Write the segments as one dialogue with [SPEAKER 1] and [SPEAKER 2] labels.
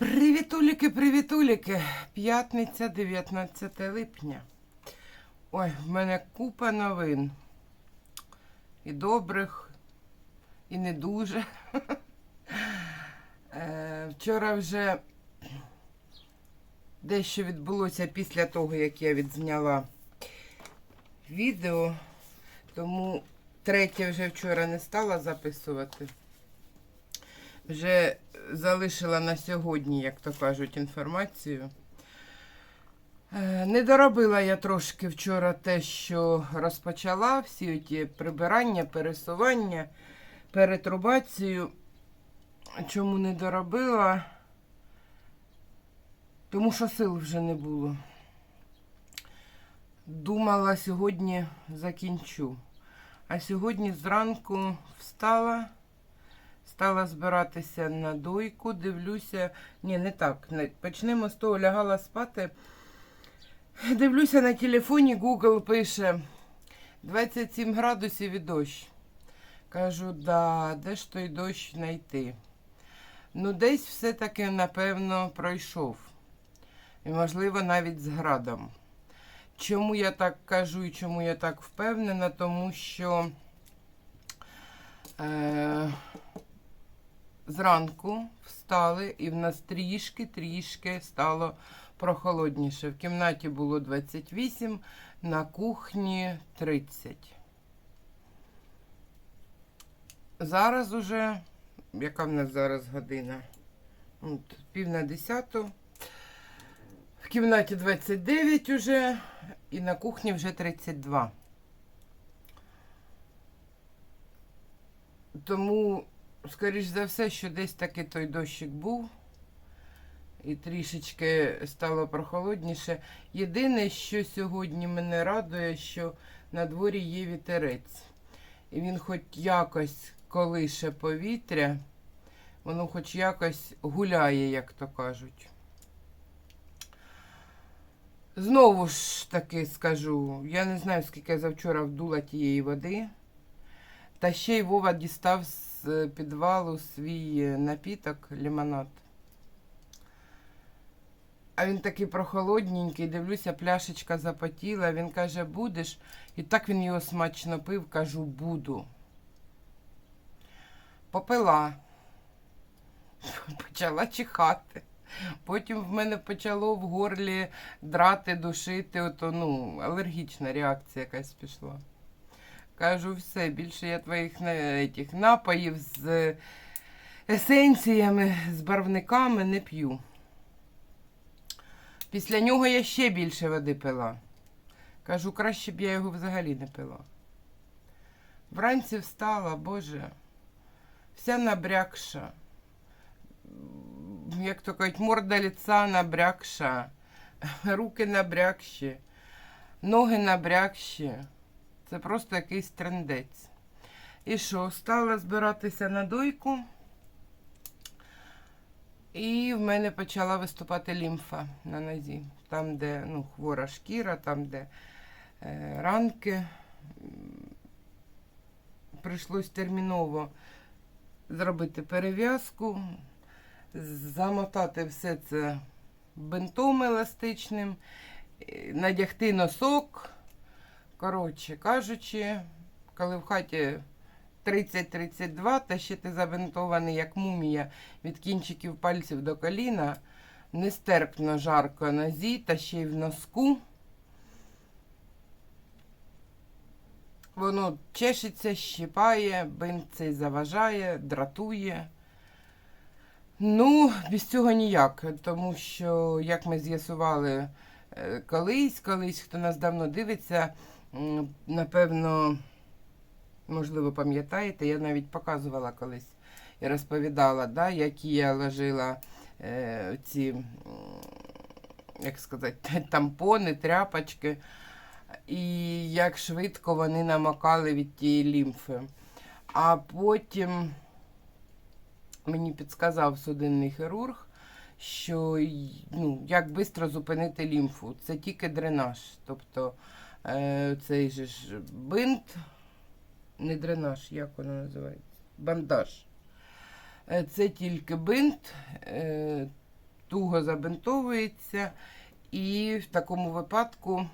[SPEAKER 1] Привітуліки, привітуліки. П'ятниця, 19 липня. Ой, в мене купа новин. І добрих, і не дуже. Е, Вчора вже дещо відбулося після того, як я відзняла відео, тому третє вже вчора не стала записувати. Вже залишила на сьогодні, як то кажуть, інформацію. Е, Не доробила я трошки вчора те, що розпочала, всі ті прибирання, пересування, перетрубацію. Чому не доробила? Тому що сил вже не було. Думала, сьогодні закінчу. А сьогодні зранку встала. Стала збиратися на дойку, дивлюся. Ні, не так. Не. Почнемо з того, лягала спати. Дивлюся на телефоні, Google пише 27 градусів і дощ. Кажу, да, де ж той дощ знайти? Ну, десь все-таки, напевно, пройшов. І, можливо, навіть з градом. Чому я так кажу і чому я так впевнена? Тому що. Е- зранку встали, і в нас трішки-трішки стало прохолодніше. В кімнаті було 28, на кухні 30. Зараз уже, яка в нас зараз година? От, пів на десяту. В кімнаті 29 уже, і на кухні вже 32. Тому скоріш за все, що десь таки той дощик був. І трішечки стало прохолодніше. Єдине, що сьогодні мене радує, що на дворі є вітерець. І він хоч якось колише повітря, воно хоч якось гуляє, як то кажуть. Знову ж таки скажу, я не знаю, скільки я завчора вдула тієї води. Та ще й Вова дістав з підвалу свій напіток, лимонад. А він такий прохолодненький, дивлюся, пляшечка запотіла. Він каже, будеш? І так він його смачно пив, кажу, буду. Попила. Почала чихати. Потім в мене почало в горлі драти, душити, ото, ну, алергічна реакція якась пішла. Кажу, все, більше я твоїх на- етих, напоїв з есенціями, з барвниками не п'ю. Після нього я ще більше води пила. Кажу, краще б я його взагалі не пила. Вранці встала, Боже, вся набрякша. Як то кажуть, морда лица набрякша, руки набрякші, ноги набрякші. Це просто якийсь трендець. І що, стала збиратися на дойку, і в мене почала виступати лімфа на нозі. Там, де ну, хвора шкіра, там, де е, ранки. Прийшлось терміново зробити перев'язку, замотати все це бинтом еластичним, е, надягти носок. Коротше кажучи, коли в хаті 30-32, та ще ти забинтований, як мумія від кінчиків пальців до коліна, нестерпно жарко нозі, та ще й в носку. Воно чешеться, щипає, бинт цей заважає, дратує. Ну, без цього ніяк, тому що, як ми з'ясували е, колись, колись, хто нас давно дивиться, напевно, можливо, пам'ятаєте, я навіть показувала колись і розповідала, да, які я ложила е, ці, як сказати, тампони, тряпочки, і як швидко вони намокали від тієї лімфи. А потім мені підсказав судинний хірург, що ну, як швидко зупинити лімфу. Це тільки дренаж. Тобто цей же ж бинт, не дренаж, як воно називається? Бандаж. Е, Це тільки бинт, е, туго забинтовується, і в такому випадку,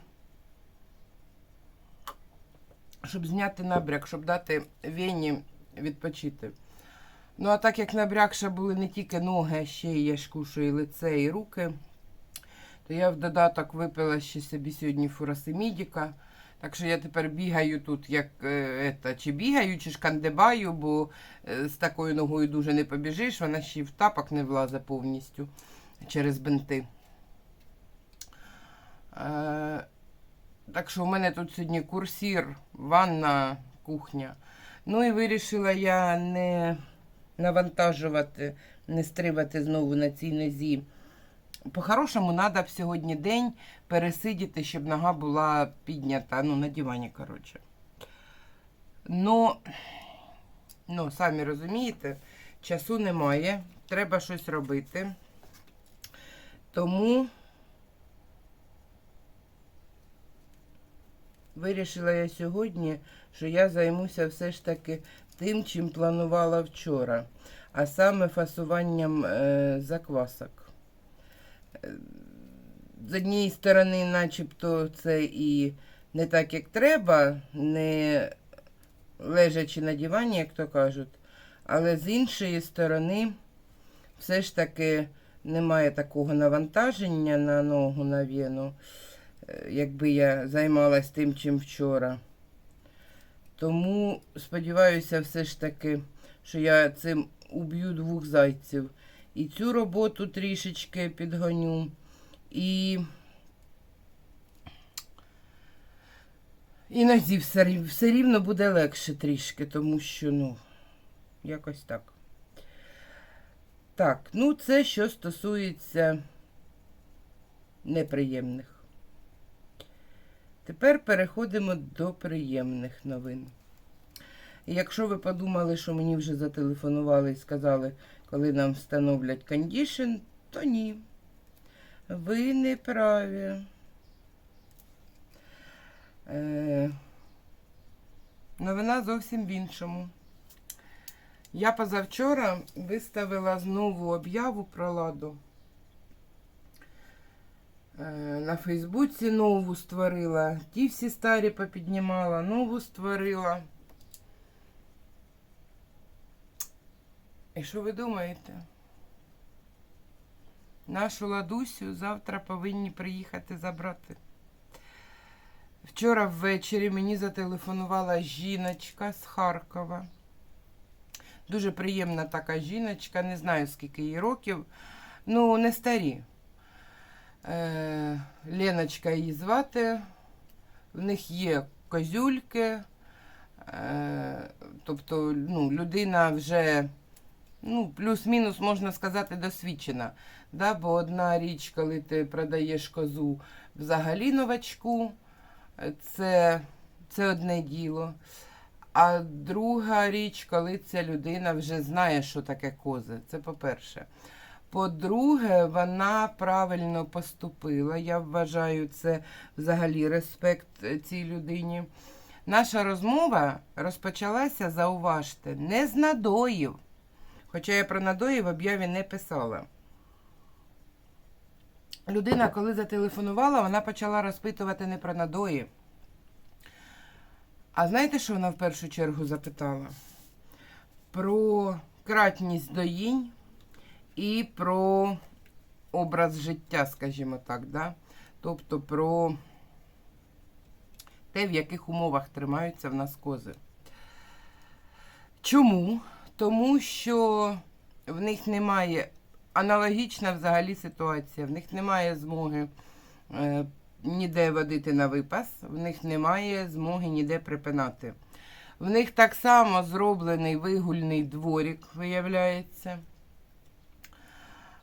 [SPEAKER 1] щоб зняти набряк, щоб дати вені відпочити. Ну, а так як набрякша були не тільки ноги, а ще й я ж і лице, і руки, то я в додаток випила ще собі сьогодні фурасемідіка. Так що я тепер бігаю тут, як е, ета, чи бігаю, чи шкандибаю, бо е, з такою ногою дуже не побіжиш, вона ще й в тапок не влазить повністю через бинти. Е, так що у мене тут сьогодні курсір, ванна, кухня. Ну і вирішила я не навантажувати, не стривати знову на цій нозі. По-хорошому, треба б сьогодні день пересидіти, щоб нога була піднята. Ну, на дивані, коротше. Ну, ну, самі розумієте, часу немає, треба щось робити. Тому вирішила я сьогодні, що я займуся все ж таки тим, чим планувала вчора, а саме фасуванням е, заквасок. З однієї сторони, начебто, це і не так, як треба, не лежачи на дивані, як то кажуть, але з іншої сторони, все ж таки немає такого навантаження на ногу, на вену, е, якби я займалась тим, чим вчора. Тому сподіваюся, все ж таки, що я цим уб'ю двох зайців. І цю роботу трішечки підгоню. І, і нозі все, все рівно буде легше трішки, тому що, ну, якось так. Так, ну це що стосується неприємних. Тепер переходимо до приємних новин. Якщо ви подумали, що мені вже зателефонували і сказали, коли нам встановлять кондішн, то ні. Ви не праві. Е, новина зовсім в іншому. Я позавчора виставила знову об'яву про ладу. Е, На Фейсбуці нову створила. Ті всі старі попіднімала, нову створила. І що ви думаєте? Нашу ладусю завтра повинні приїхати забрати. Вчора ввечері мені зателефонувала жіночка з Харкова. Дуже приємна така жіночка, не знаю скільки їй років. Ну, не старі. Е, Леночка її звати. В них є козюльки. Е, тобто, ну, людина вже ну, плюс-мінус, можна сказати, досвідчена. Да? Бо одна річ, коли ти продаєш козу взагалі новачку, е, це, це одне діло. А друга річ, коли ця людина вже знає, що таке кози. Це по-перше. По-друге, вона правильно поступила. Я вважаю, це взагалі респект е, цій людині. Наша розмова розпочалася, зауважте, не з надоїв. Хоча я про надої в об'яві не писала. Людина, коли зателефонувала, вона почала розпитувати не про надої. А знаєте, що вона в першу чергу запитала? Про кратність доїнь і про образ життя, скажімо так. Да? Тобто про те, в яких умовах тримаються в нас кози. Чому? Тому що в них немає аналогічна взагалі ситуація, в них немає змоги е, ніде водити на випас, в них немає змоги ніде припинати. В них так само зроблений вигульний дворік, виявляється.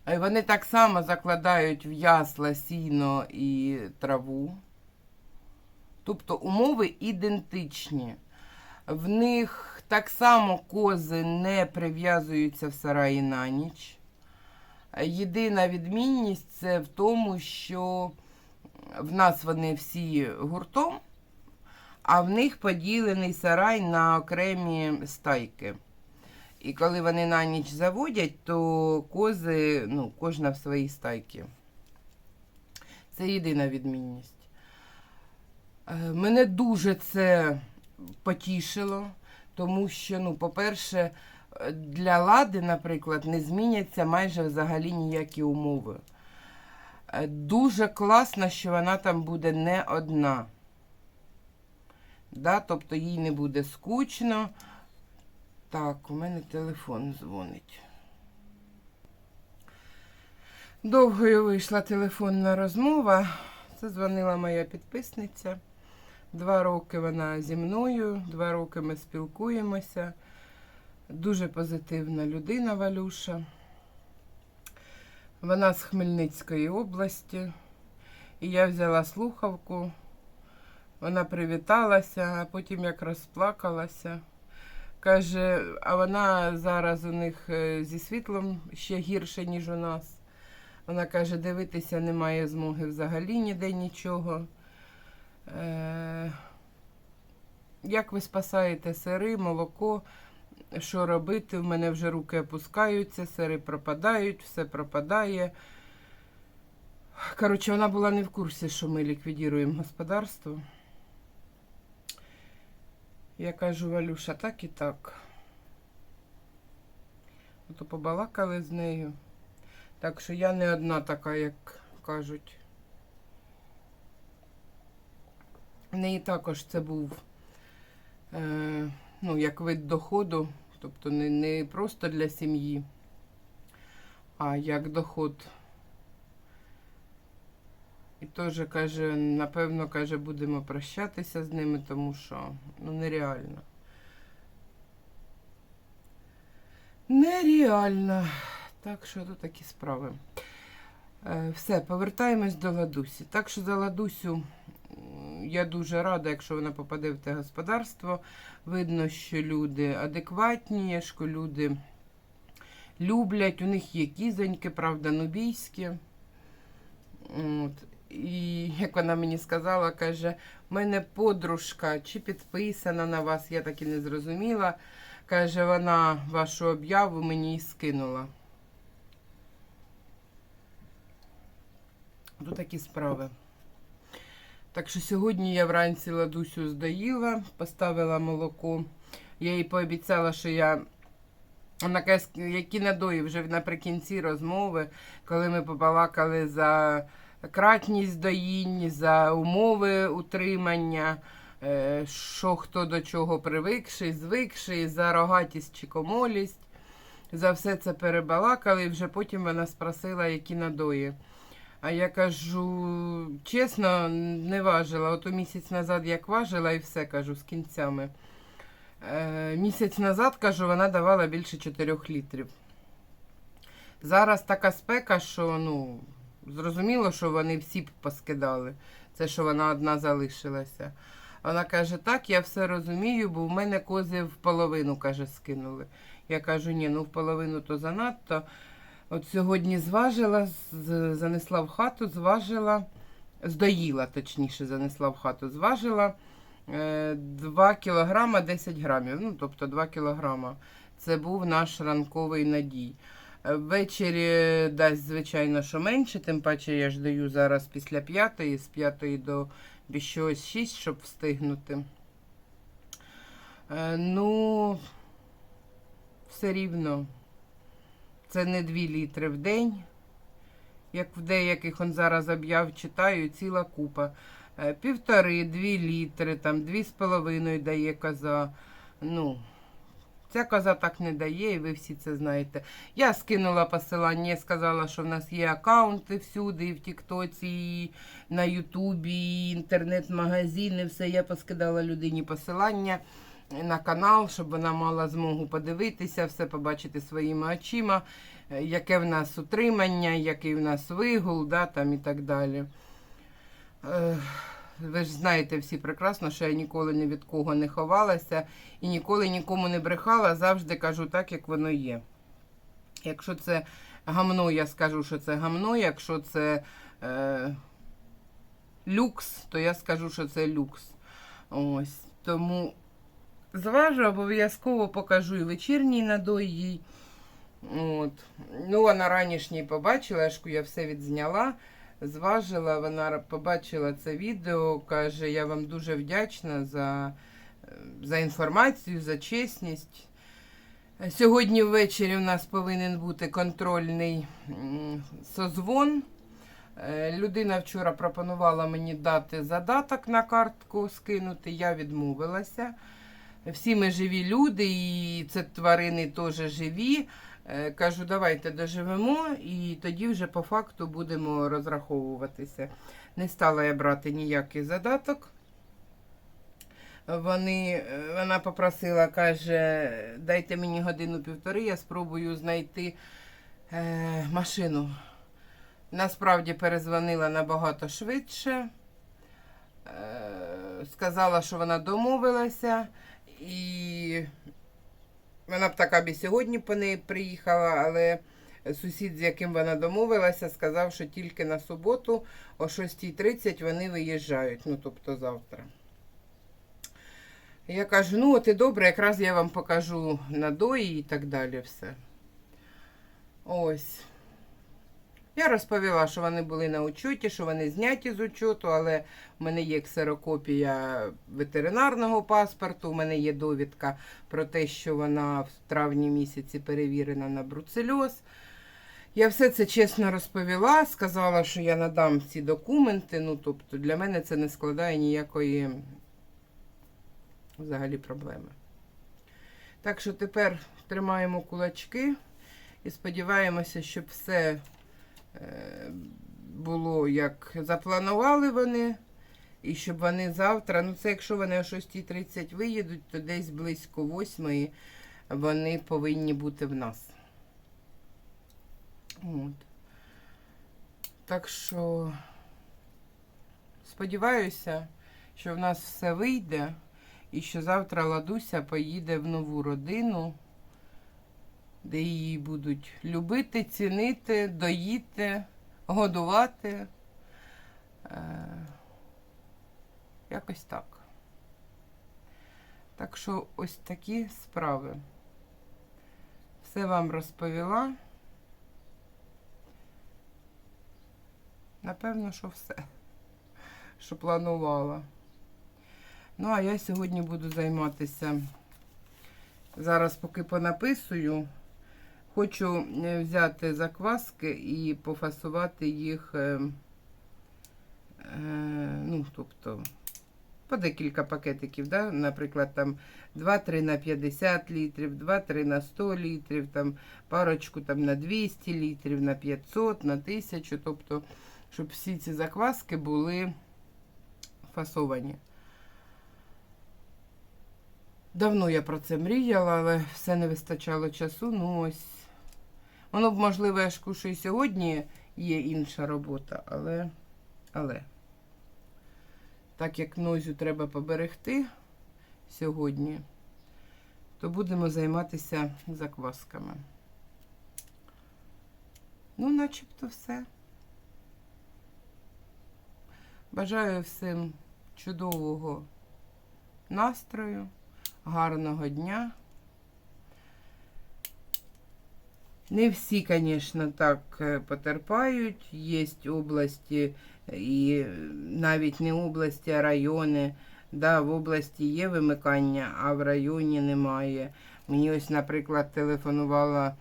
[SPEAKER 1] Е, Вони так само закладають в ясла сіно і траву. Тобто умови ідентичні. В них так само кози не прив'язуються в сараї на ніч. Єдина відмінність це в тому, що в нас вони всі гуртом, а в них поділений сарай на окремі стайки. І коли вони на ніч заводять, то кози, ну, кожна в своїй стайці. Це єдина відмінність. Е, Мене дуже це потішило, тому що, ну, по-перше, е, для лади, наприклад, не зміняться майже взагалі ніякі умови. Е, Дуже класно, що вона там буде не одна. Да? Тобто їй не буде скучно. Так, у мене телефон дзвонить. Довгою вийшла телефонна розмова. Це дзвонила моя підписниця. Два роки вона зі мною, два роки ми спілкуємося. Дуже позитивна людина Валюша. Вона з Хмельницької області. І я взяла слухавку. Вона привіталася, а потім як розплакалася. Каже, а вона зараз у них е, зі світлом ще гірше, ніж у нас. Вона каже, дивитися немає змоги взагалі ніде нічого. Е, як ви спасаєте сири, молоко? Що робити? В мене вже руки опускаються, сири пропадають, все пропадає. Коротше, вона була не в курсі, що ми ліквідуємо господарство. Я кажу, Валюша, так і так. Ото побалакали з нею. Так що я не одна така, як кажуть. В неї також це був е, ну, як вид доходу, тобто не, не просто для сім'ї, а як доход. І теж каже, напевно, каже, будемо прощатися з ними, тому що ну нереально. Нереально. Так що тут такі справи. Е, Все, повертаємось до Ладусі. Так що за Ладусю я дуже рада, якщо вона попаде в те господарство. Видно, що люди адекватні, що люди люблять, у них є кізоньки, правда, нубійські. От. І як вона мені сказала, каже, в мене подружка чи підписана на вас, я так і не зрозуміла. Каже, вона вашу об'яву мені і скинула. Тут такі справи. Так що сьогодні я вранці ладусю здоїла, поставила молоко. Я їй пообіцяла, що я. Які надої вже наприкінці розмови, коли ми побалакали за кратність доїнь, за умови утримання, е, що хто до чого привикший, звикший, за рогатість чи комолість. За все це перебалакали, і вже потім вона спросила, які надої. А я кажу, чесно, не важила. Ото місяць назад як важила і все кажу з кінцями. Е, місяць назад, кажу, вона давала більше 4 літрів. Зараз така спека, що ну, зрозуміло, що вони всі поскидали. Це що вона одна залишилася. Вона каже, так, я все розумію, бо в мене кози в половину, каже, скинули. Я кажу, ні, ну в половину то занадто. От сьогодні зважила, занесла в хату, зважила, здоїла, точніше, занесла в хату, зважила е, 2 кілограма 10 грамів. Ну, тобто 2 кілограма. Це був наш ранковий надій. Е, Ввечері дасть, звичайно, що менше, тим паче я ж даю зараз після п'ятої, з п'ятої до щось 6, щоб встигнути. Е, ну, все рівно. Це не 2 літри в день, як в деяких он зараз об'яв читаю, ціла купа. Е, Півтори, дві літри, там дві з половиною дає коза. Ну, ця коза так не дає, і ви всі це знаєте. Я скинула посилання, сказала, що в нас є аккаунти всюди, і в Тіктоці, і на Ютубі, інтернет-магазини, все. Я поскидала людині посилання на канал, щоб вона мала змогу подивитися, все побачити своїми очима, е, яке в нас утримання, який в нас вигул, да, там і так далі. Е, Ви ж знаєте всі прекрасно, що я ніколи ні від кого не ховалася і ніколи нікому не брехала, завжди кажу так, як воно є. Якщо це гамно, я скажу, що це гамно, якщо це е, люкс, то я скажу, що це люкс. Ось. Тому зважу, обов'язково покажу і вечірній надой їй. От. Ну, вона ранішній побачила, шку я все відзняла, зважила, вона побачила це відео, каже, я вам дуже вдячна за, за інформацію, за чесність. Сьогодні ввечері у нас повинен бути контрольний созвон. Е, Людина вчора пропонувала мені дати задаток на картку скинути, я відмовилася. Всі ми живі люди, і це тварини теж живі. Е, Кажу, давайте доживемо і тоді вже по факту будемо розраховуватися. Не стала я брати ніякий задаток. Вони, е, вона попросила, каже, дайте мені годину-півтори, я спробую знайти е, машину. Насправді перезвонила набагато швидше. Е, сказала, що вона домовилася, і вона б така б сьогодні по неї приїхала, але сусід, з яким вона домовилася, сказав, що тільки на суботу о 6.30 вони виїжджають, ну тобто завтра. Я кажу, ну от і добре, якраз я вам покажу надої і так далі все. Ось. Я розповіла, що вони були на учоті, що вони зняті з учоту, але в мене є ксерокопія ветеринарного паспорту, у мене є довідка про те, що вона в травні місяці перевірена на бруцельоз. Я все це чесно розповіла, сказала, що я надам ці документи. Ну, тобто, для мене це не складає ніякої взагалі проблеми. Так що тепер тримаємо кулачки і сподіваємося, щоб все було як запланували вони. І щоб вони завтра, ну це якщо вони о 6.30 виїдуть, то десь близько 8 вони повинні бути в нас. От. Так що сподіваюся, що в нас все вийде. І що завтра Ладуся поїде в нову родину, де її будуть любити, цінити, доїти, годувати. Е, якось так. Так що ось такі справи. Все вам розповіла. Напевно, що все, що планувала. Ну, а я сьогодні буду займатися. Зараз, поки понаписую, хочу е, взяти закваски і пофасувати їх, е, е, ну, тобто, по декілька пакетиків, да? наприклад, там 2-3 на 50 літрів, 2-3 на 100 літрів, там парочку там, на 200 літрів, на 500, на 1000, тобто, щоб всі ці закваски були фасовані. Давно я про це мріяла, але все не вистачало часу. Ну ось. Воно б, можливо, я ж кушаю сьогодні є інша робота, але. але. Так як нозю треба поберегти сьогодні, то будемо займатися заквасками. Ну, начебто все. Бажаю всім чудового настрою гарного дня. Не всі, звісно, так е, потерпають. Є області і навіть не області, а райони. Да, в області є вимикання, а в районі немає. Мені ось, наприклад, телефонувала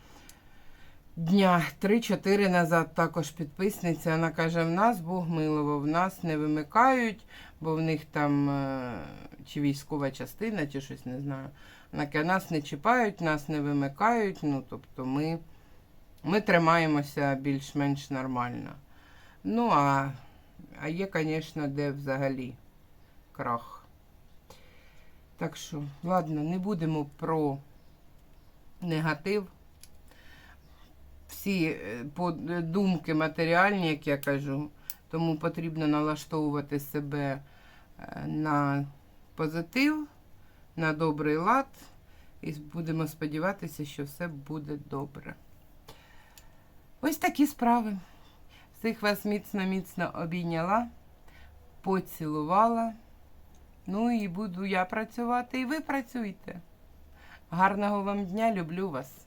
[SPEAKER 1] дня 3-4 назад також підписниця. Вона каже: в нас Бог милував, в нас не вимикають, бо в них там е, чи військова частина, чи щось не знаю. Вона каже, нас не чіпають, нас не вимикають. Ну, тобто ми, ми тримаємося більш-менш нормально. Ну, а, а є, звісно, де взагалі крах. Так що, ладно, не будемо про негатив. Всі е, думки матеріальні, як я кажу, тому потрібно налаштовувати себе е, на позитив, на добрий лад, і будемо сподіватися, що все буде добре. Ось такі справи. Всіх вас міцно-міцно обійняла, поцілувала Ну і буду я працювати, і ви працюйте. Гарного вам дня, люблю вас.